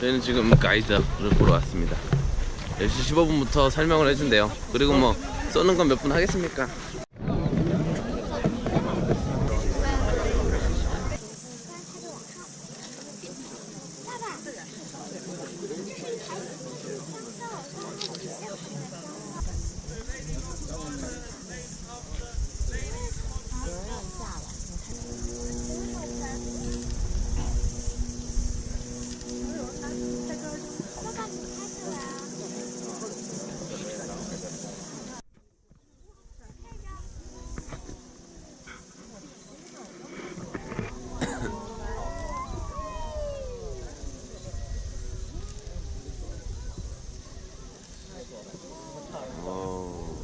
저희는 지금 가이드를 보러 왔습니다. 10시 15분부터 설명을 해준대요. 그리고 뭐 쏘는 건 몇 분 하겠습니까? 어...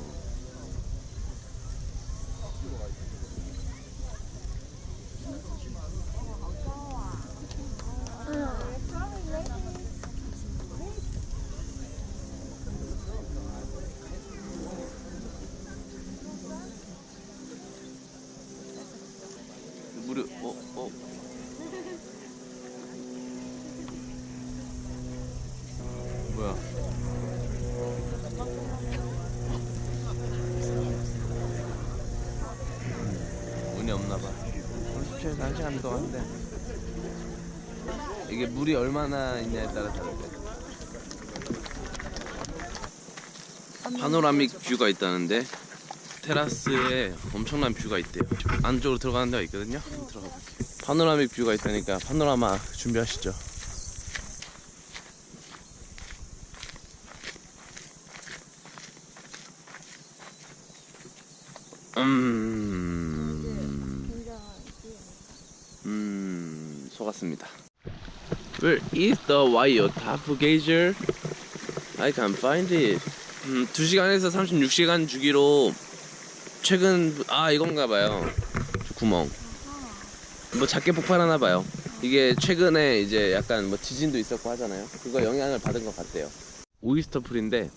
무료 어 어. 운이 없나 봐. 30초에서 1시간 동안 한대. 이게 물이 얼마나 있냐에 따라 다른데. 파노라믹 뷰가 있다는데 테라스에 엄청난 뷰가 있대요. 안쪽으로 들어가는 데가 있거든요. 들어가 볼게요. 파노라믹 뷰가 있다니까 파노라마 준비하시죠. 음. 음, 속았습니다. Where is the wire top gauger? I can't find it. 음, 2시간에서 36시간 주기로 최근 아 이건가 봐요. 구멍. 뭐 작게 폭발하나 봐요. 이게 최근에 이제 약간 뭐 지진도 있었고 하잖아요. 그거 영향을 받은 것 같대요. 오이스터 풀인데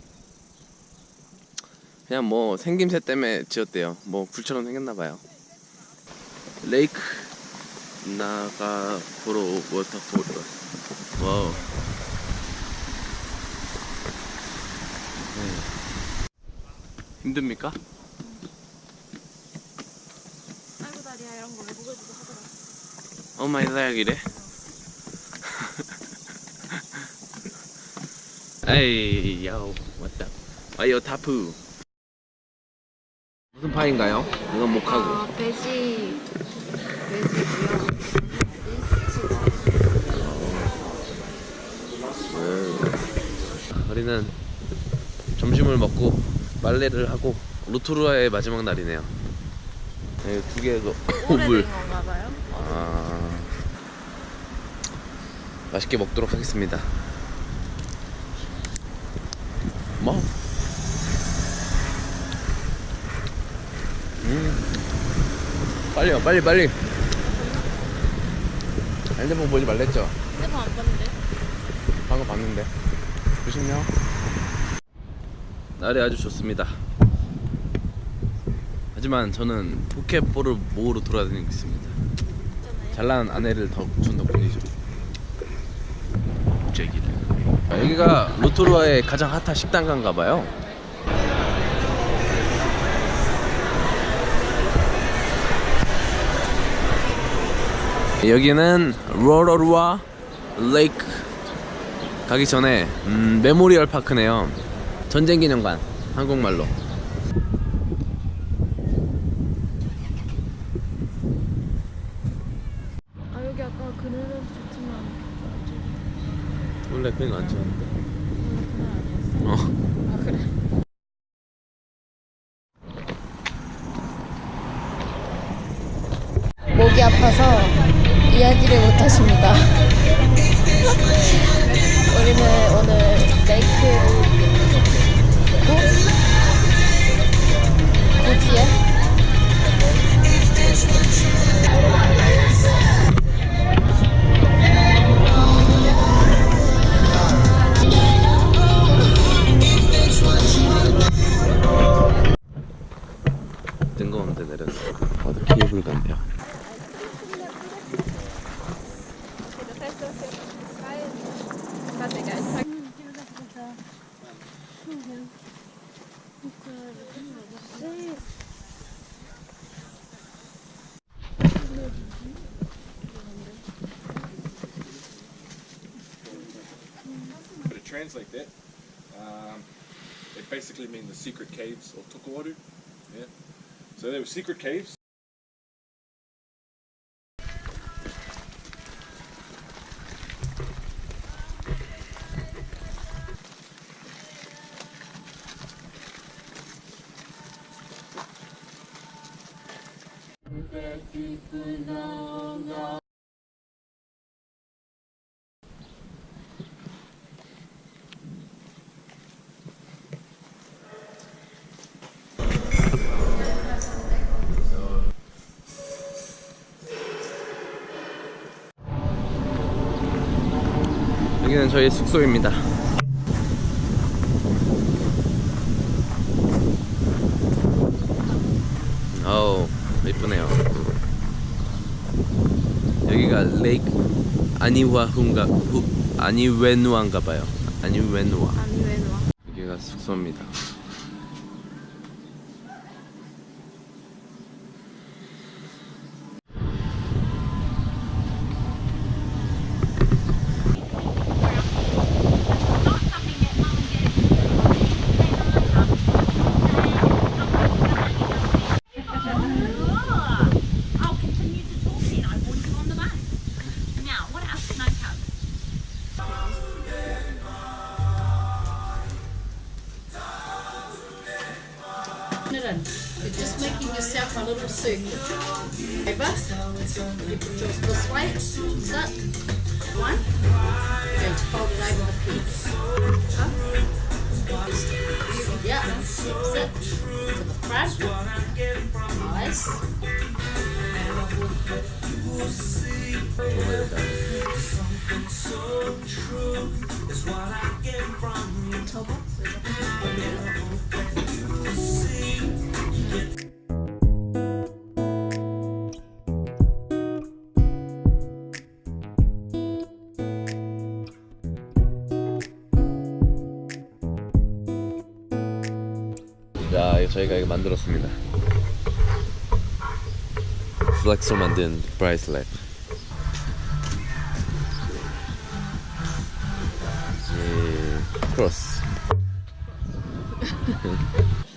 그냥 뭐 생김새 때문에 지었대요. 뭐 굴처럼 생겼나 봐요. 레이크 나가포로 워터폴. 와우. 네. 힘듭니까? 아이고 다리야 이런 거 외국에서도 하더라. 어 마이 렉이래. 에이 야우 왔다. 와이어 타프. 파인가요? 이건 목하고. 아 돼지 돼지고요. 네. 우리는 점심을 먹고 빨래를 하고 로토루아의 마지막 날이네요. 네, 두 개도 물. 아, 맛있게 먹도록 하겠습니다. 뭐? 음. 빨리, 빨리. 핸드폰 보지 말랬죠? 핸드폰 안 봤는데. 방금 봤는데. 보시면 날이 아주 좋습니다. 하지만 저는 포켓볼을 모으러 돌아다니고 있습니다. 잘난 아내를 덕준 덕분이죠. 제기를. 여기가 로토루아의 가장 핫한 식당가인가 봐요. 여기는 로로루아 레이크 가기 전에 음, 메모리얼 파크네요. 전쟁 기념관 한국말로. 아 여기 아까 그늘은 좋지만 원래 그런 거안 좋은데. 아니었어. 어. 아 그래. 목이 아파서 이야기를 못 하십니다. 우리는 오늘 레이크 translate that. Um, it basically means the secret caves of Tokowaru. Yeah. So there were secret caves. 여기는 저희 숙소입니다. 어우, 이쁘네요. 여기가 레이크 아니와 훈가 후 아니웨누아인가 봐요. 아니웨누아. 아니 왜 놔? 여기가 숙소입니다. Little circle. Over. You put yours this way. Sit. One. To fold it over the 자, 저희가 이거 만들었습니다. 플렉스로 만든 브라이슬렛. 이제 크로스.